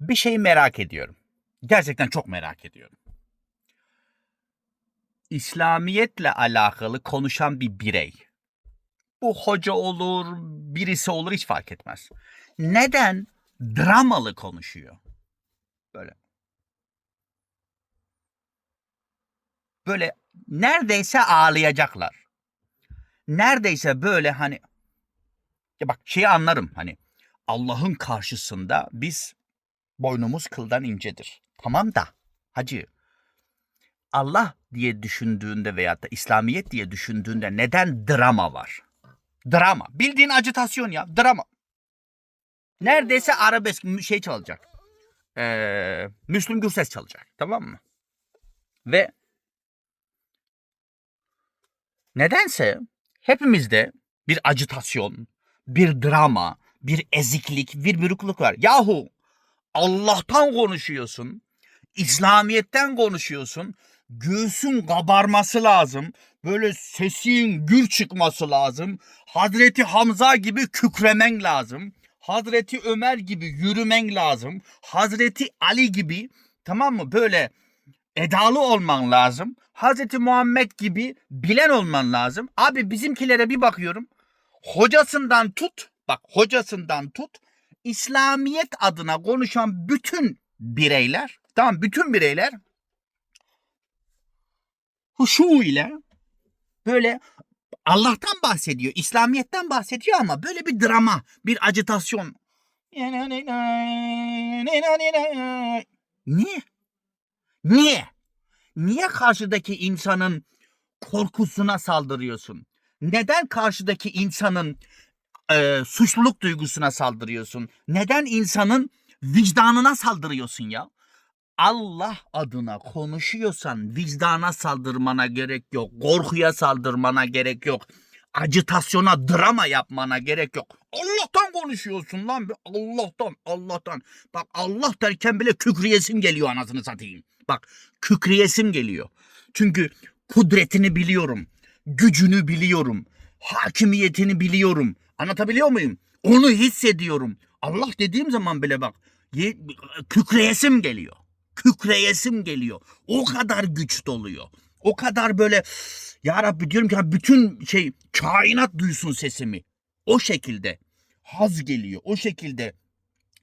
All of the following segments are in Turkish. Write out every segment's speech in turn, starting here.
Bir şeyi merak ediyorum. Gerçekten çok merak ediyorum. İslamiyetle alakalı konuşan bir birey. Bu hoca olur, birisi olur hiç fark etmez. Neden dramalı konuşuyor? Böyle. Böyle neredeyse ağlayacaklar. Neredeyse böyle hani ya bak şeyi anlarım hani Allah'ın karşısında biz boynumuz kıldan incedir. Tamam da hacı Allah diye düşündüğünde veyahut da İslamiyet diye düşündüğünde neden drama var? Drama. Bildiğin acitasyon ya. Drama. Neredeyse arabesk şey çalacak. Ee, Müslüm Gürses çalacak. Tamam mı? Ve nedense hepimizde bir acitasyon, bir drama, bir eziklik, bir bürukluk var. Yahu Allah'tan konuşuyorsun. İslamiyet'ten konuşuyorsun. Göğsün kabarması lazım. Böyle sesin gür çıkması lazım. Hazreti Hamza gibi kükremen lazım. Hazreti Ömer gibi yürümen lazım. Hazreti Ali gibi tamam mı böyle edalı olman lazım. Hazreti Muhammed gibi bilen olman lazım. Abi bizimkilere bir bakıyorum. Hocasından tut, bak hocasından tut. İslamiyet adına konuşan bütün bireyler, tamam bütün bireyler huşu ile böyle Allah'tan bahsediyor, İslamiyet'ten bahsediyor ama böyle bir drama, bir acitasyon. Niye? Niye? Niye karşıdaki insanın korkusuna saldırıyorsun? Neden karşıdaki insanın e, suçluluk duygusuna saldırıyorsun? Neden insanın vicdanına saldırıyorsun ya? Allah adına konuşuyorsan vicdana saldırmana gerek yok. Korkuya saldırmana gerek yok. Acitasyona, drama yapmana gerek yok. Allah'tan konuşuyorsun lan. be. Allah'tan, Allah'tan. Bak Allah derken bile kükreyesim geliyor anasını satayım. Bak kükreyesim geliyor. Çünkü kudretini biliyorum. Gücünü biliyorum. Hakimiyetini biliyorum. Anlatabiliyor muyum? Onu hissediyorum. Allah dediğim zaman bile bak ye- kükreyesim geliyor. Kükreyesim geliyor. O kadar güç doluyor. O kadar böyle ya Rabbi diyorum ki bütün şey kainat duysun sesimi. O şekilde haz geliyor. O şekilde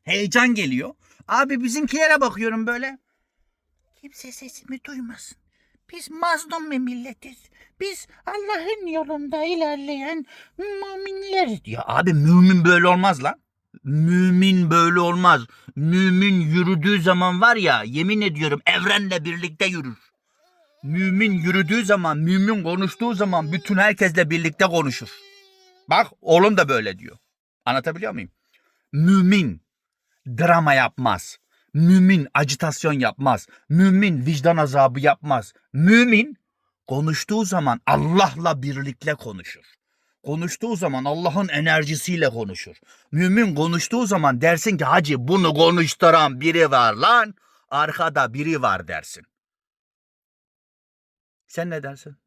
heyecan geliyor. Abi bizimkilere bakıyorum böyle. Kimse sesimi duymasın. Biz mazlum bir milletiz. Biz Allah'ın yolunda ilerleyen müminleriz. Ya abi mümin böyle olmaz lan. Mümin böyle olmaz. Mümin yürüdüğü zaman var ya yemin ediyorum evrenle birlikte yürür. Mümin yürüdüğü zaman, mümin konuştuğu zaman bütün herkesle birlikte konuşur. Bak oğlum da böyle diyor. Anlatabiliyor muyum? Mümin drama yapmaz. Mümin acitasyon yapmaz. Mümin vicdan azabı yapmaz. Mümin konuştuğu zaman Allah'la birlikte konuşur. Konuştuğu zaman Allah'ın enerjisiyle konuşur. Mümin konuştuğu zaman dersin ki hacı bunu konuşturan biri var lan. Arkada biri var dersin. Sen ne dersin?